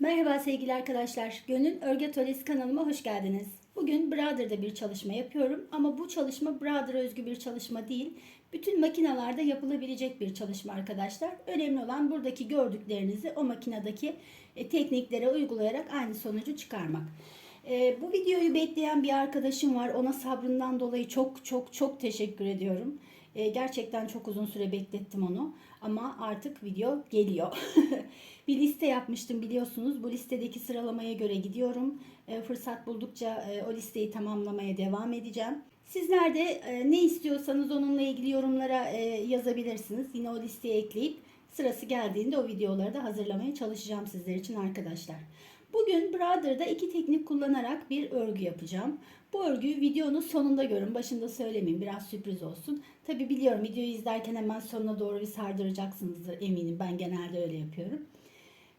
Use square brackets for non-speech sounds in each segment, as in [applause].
Merhaba sevgili arkadaşlar. Gönül Örgü Atölyesi kanalıma hoş geldiniz. Bugün Brother'da bir çalışma yapıyorum ama bu çalışma Brother'a özgü bir çalışma değil. Bütün makinalarda yapılabilecek bir çalışma arkadaşlar. Önemli olan buradaki gördüklerinizi o makinedeki e, tekniklere uygulayarak aynı sonucu çıkarmak. E, bu videoyu bekleyen bir arkadaşım var. Ona sabrından dolayı çok çok çok teşekkür ediyorum. E, gerçekten çok uzun süre beklettim onu. Ama artık video geliyor. [laughs] bir liste yapmıştım biliyorsunuz. Bu listedeki sıralamaya göre gidiyorum. E, fırsat buldukça e, o listeyi tamamlamaya devam edeceğim. Sizler de e, ne istiyorsanız onunla ilgili yorumlara e, yazabilirsiniz. Yine o listeye ekleyip sırası geldiğinde o videoları da hazırlamaya çalışacağım sizler için arkadaşlar. Bugün Brother'da iki teknik kullanarak bir örgü yapacağım. Bu örgüyü videonun sonunda görün. Başında söylemeyeyim. Biraz sürpriz olsun. Tabi biliyorum videoyu izlerken hemen sonuna doğru bir sardıracaksınızdır eminim. Ben genelde öyle yapıyorum.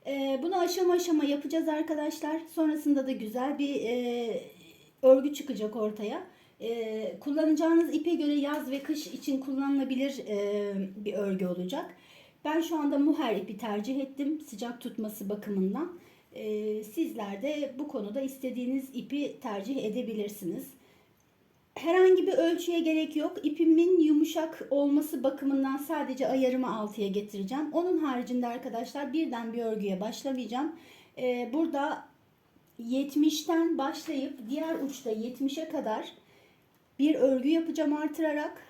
Ee, bunu aşama aşama yapacağız arkadaşlar. Sonrasında da güzel bir e, örgü çıkacak ortaya. E, kullanacağınız ipe göre yaz ve kış için kullanılabilir e, bir örgü olacak. Ben şu anda muher ipi tercih ettim sıcak tutması bakımından. E, sizler de bu konuda istediğiniz ipi tercih edebilirsiniz. Herhangi bir ölçüye gerek yok. İpimin yumuşak olması bakımından sadece ayarımı 6'ya getireceğim. Onun haricinde arkadaşlar birden bir örgüye başlamayacağım. Ee, burada 70'ten başlayıp diğer uçta 70'e kadar bir örgü yapacağım artırarak.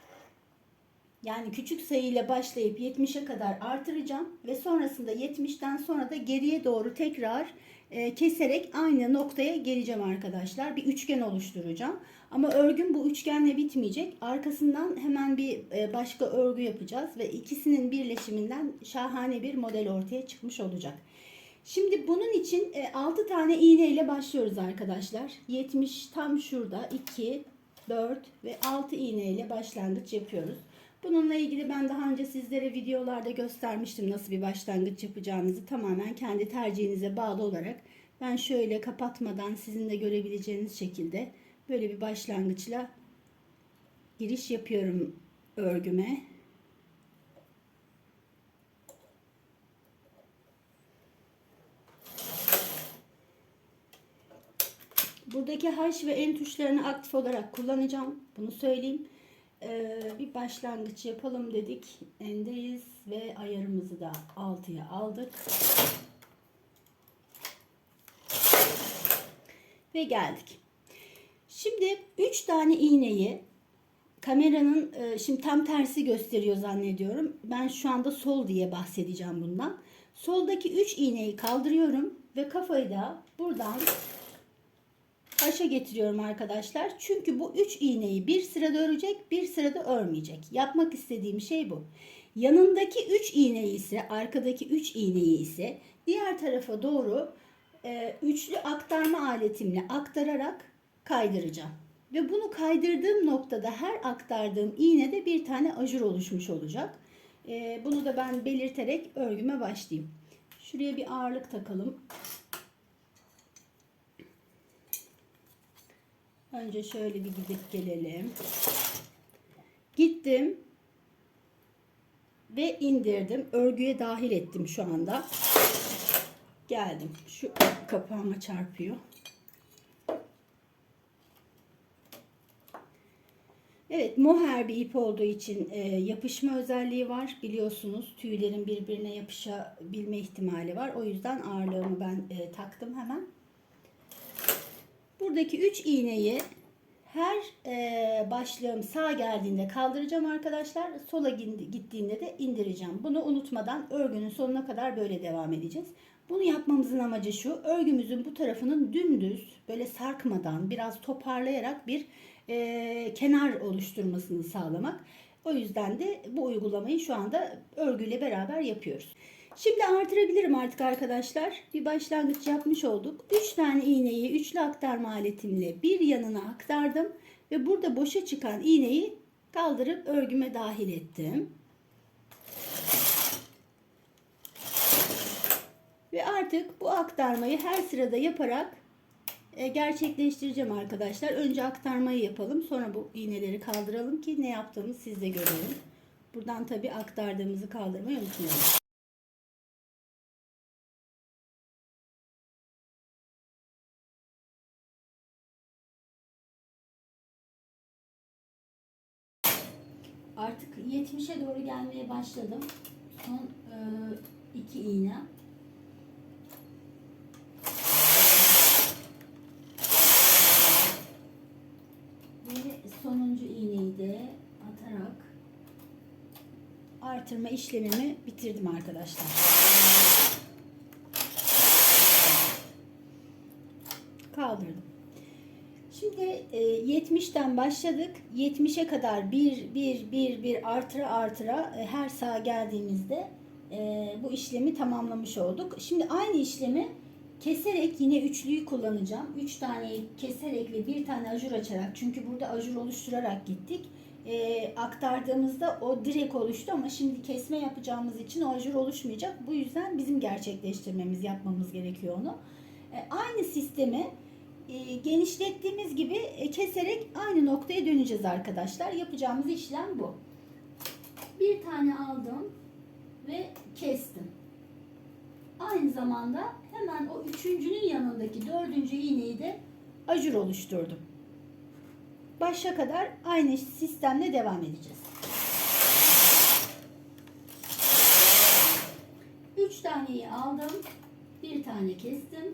Yani küçük sayıyla başlayıp 70'e kadar artıracağım ve sonrasında 70'ten sonra da geriye doğru tekrar e, keserek aynı noktaya geleceğim arkadaşlar. Bir üçgen oluşturacağım. Ama örgüm bu üçgenle bitmeyecek. Arkasından hemen bir e, başka örgü yapacağız ve ikisinin birleşiminden şahane bir model ortaya çıkmış olacak. Şimdi bunun için e, 6 tane iğne ile başlıyoruz arkadaşlar. 70 tam şurada 2, 4 ve 6 iğne ile başlangıç yapıyoruz. Bununla ilgili ben daha önce sizlere videolarda göstermiştim nasıl bir başlangıç yapacağınızı tamamen kendi tercihinize bağlı olarak ben şöyle kapatmadan sizin de görebileceğiniz şekilde böyle bir başlangıçla giriş yapıyorum örgüme. Buradaki H ve N tuşlarını aktif olarak kullanacağım. Bunu söyleyeyim. Ee, bir başlangıç yapalım dedik. Endeyiz ve ayarımızı da 6'ya aldık. Ve geldik. Şimdi 3 tane iğneyi kameranın e, şimdi tam tersi gösteriyor zannediyorum. Ben şu anda sol diye bahsedeceğim bundan. Soldaki 3 iğneyi kaldırıyorum ve kafayı da buradan başa getiriyorum arkadaşlar. Çünkü bu 3 iğneyi bir sırada örecek, bir sırada örmeyecek. Yapmak istediğim şey bu. Yanındaki 3 iğneyi ise, arkadaki 3 iğneyi ise diğer tarafa doğru e, üçlü aktarma aletimle aktararak kaydıracağım. Ve bunu kaydırdığım noktada her aktardığım iğnede bir tane ajur oluşmuş olacak. E, bunu da ben belirterek örgüme başlayayım. Şuraya bir ağırlık takalım. Önce şöyle bir gidip gelelim. Gittim ve indirdim. Örgüye dahil ettim şu anda. Geldim. Şu kapağıma çarpıyor. Evet moher bir ip olduğu için e, yapışma özelliği var. Biliyorsunuz tüylerin birbirine yapışabilme ihtimali var. O yüzden ağırlığımı ben e, taktım hemen. Buradaki 3 iğneyi her e, başlığım sağ geldiğinde kaldıracağım arkadaşlar. Sola gittiğinde de indireceğim. Bunu unutmadan örgünün sonuna kadar böyle devam edeceğiz. Bunu yapmamızın amacı şu. Örgümüzün bu tarafının dümdüz böyle sarkmadan biraz toparlayarak bir e, kenar oluşturmasını sağlamak. O yüzden de bu uygulamayı şu anda örgüyle beraber yapıyoruz. Şimdi artırabilirim artık arkadaşlar. Bir başlangıç yapmış olduk. 3 tane iğneyi üçlü aktarma aletimle bir yanına aktardım. Ve burada boşa çıkan iğneyi kaldırıp örgüme dahil ettim. Ve artık bu aktarmayı her sırada yaparak e, gerçekleştireceğim arkadaşlar. Önce aktarmayı yapalım. Sonra bu iğneleri kaldıralım ki ne yaptığımızı siz de görelim. Buradan tabi aktardığımızı kaldırmayı unutmayalım. 70'e doğru gelmeye başladım. Son e, iki iğne. Ve sonuncu iğneyi de atarak artırma işlemimi bitirdim arkadaşlar. Kaldırdım. Şimdi e, 70'ten başladık. 70'e kadar 1 1 1 1 artıra artıra e, her sağa geldiğimizde e, bu işlemi tamamlamış olduk. Şimdi aynı işlemi keserek yine üçlüyü kullanacağım. 3 taneyi keserek ve bir tane ajur açarak çünkü burada ajur oluşturarak gittik. E, aktardığımızda o direkt oluştu ama şimdi kesme yapacağımız için o ajur oluşmayacak. Bu yüzden bizim gerçekleştirmemiz, yapmamız gerekiyor onu. E, aynı sistemi e, genişlettiğimiz gibi e, keserek aynı noktaya döneceğiz arkadaşlar. Yapacağımız işlem bu. Bir tane aldım ve kestim. Aynı zamanda hemen o üçüncünün yanındaki dördüncü iğneyi de ajur oluşturdum. Başa kadar aynı sistemle devam edeceğiz. Üç taneyi aldım. Bir tane kestim.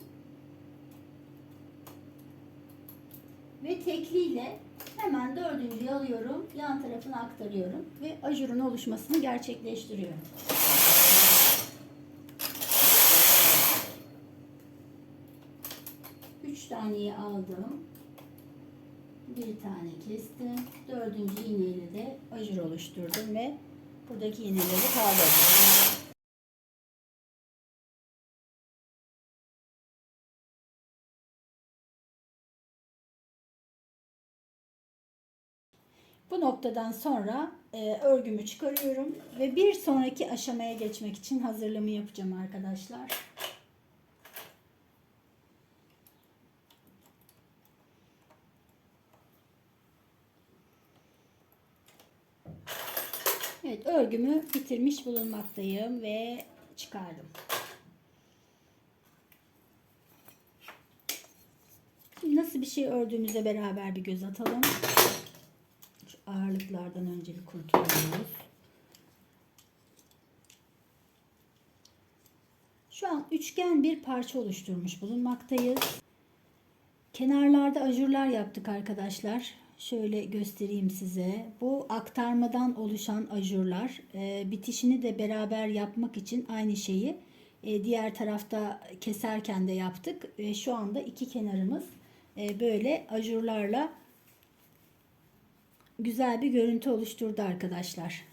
Ve tekliyle hemen dördüncüyü alıyorum. Yan tarafına aktarıyorum. Ve ajurun oluşmasını gerçekleştiriyorum. Üç taneyi aldım. Bir tane kestim. Dördüncü iğneyle de ajur oluşturdum ve buradaki iğneleri kaldırdım. Bu noktadan sonra e, örgümü çıkarıyorum ve bir sonraki aşamaya geçmek için hazırlığımı yapacağım arkadaşlar. Evet örgümü bitirmiş bulunmaktayım ve çıkardım. Nasıl bir şey ördüğümüze beraber bir göz atalım. Ağırlıklardan önce kurtuluyoruz. Şu an üçgen bir parça oluşturmuş bulunmaktayız. Kenarlarda ajurlar yaptık arkadaşlar. Şöyle göstereyim size. Bu aktarmadan oluşan ajurlar. E, bitişini de beraber yapmak için aynı şeyi e, diğer tarafta keserken de yaptık. E, şu anda iki kenarımız e, böyle ajurlarla güzel bir görüntü oluşturdu arkadaşlar.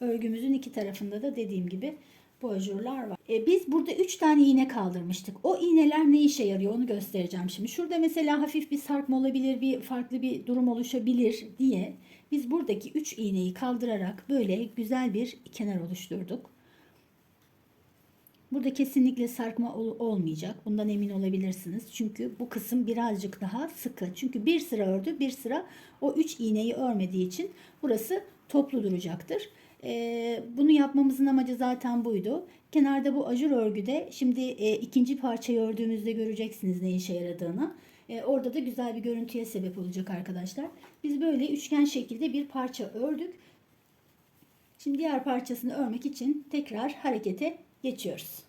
Örgümüzün iki tarafında da dediğim gibi bu ajurlar var. E, biz burada 3 tane iğne kaldırmıştık. O iğneler ne işe yarıyor onu göstereceğim şimdi. Şurada mesela hafif bir sarkma olabilir, bir farklı bir durum oluşabilir diye biz buradaki 3 iğneyi kaldırarak böyle güzel bir kenar oluşturduk. Burada kesinlikle sarkma ol olmayacak. Bundan emin olabilirsiniz. Çünkü bu kısım birazcık daha sıkı. Çünkü bir sıra ördü, bir sıra o 3 iğneyi örmediği için burası toplu duracaktır. Ee, bunu yapmamızın amacı zaten buydu. Kenarda bu ajur örgüde şimdi e, ikinci parçayı ördüğümüzde göreceksiniz ne işe yaradığını. E, orada da güzel bir görüntüye sebep olacak arkadaşlar. Biz böyle üçgen şekilde bir parça ördük. Şimdi diğer parçasını örmek için tekrar harekete geçiyoruz.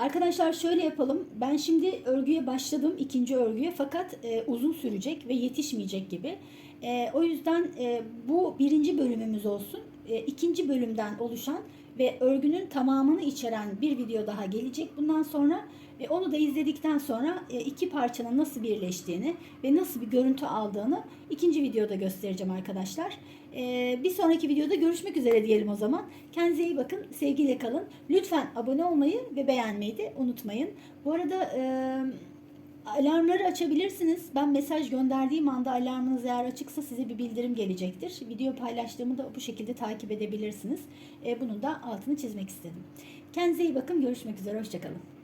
Arkadaşlar şöyle yapalım. Ben şimdi örgüye başladım ikinci örgüye fakat e, uzun sürecek ve yetişmeyecek gibi. E, o yüzden e, bu birinci bölümümüz olsun. E, ikinci bölümden oluşan ve örgünün tamamını içeren bir video daha gelecek. Bundan sonra e, onu da izledikten sonra e, iki parçanın nasıl birleştiğini ve nasıl bir görüntü aldığını ikinci videoda göstereceğim arkadaşlar. E, bir sonraki videoda görüşmek üzere diyelim o zaman. Kendinize iyi bakın. Sevgiyle kalın. Lütfen abone olmayı ve beğenmeyi de unutmayın. Bu arada alarmları açabilirsiniz. Ben mesaj gönderdiğim anda alarmınız eğer açıksa size bir bildirim gelecektir. Video paylaştığımı da bu şekilde takip edebilirsiniz. E, bunun da altını çizmek istedim. Kendinize iyi bakın. Görüşmek üzere. Hoşçakalın.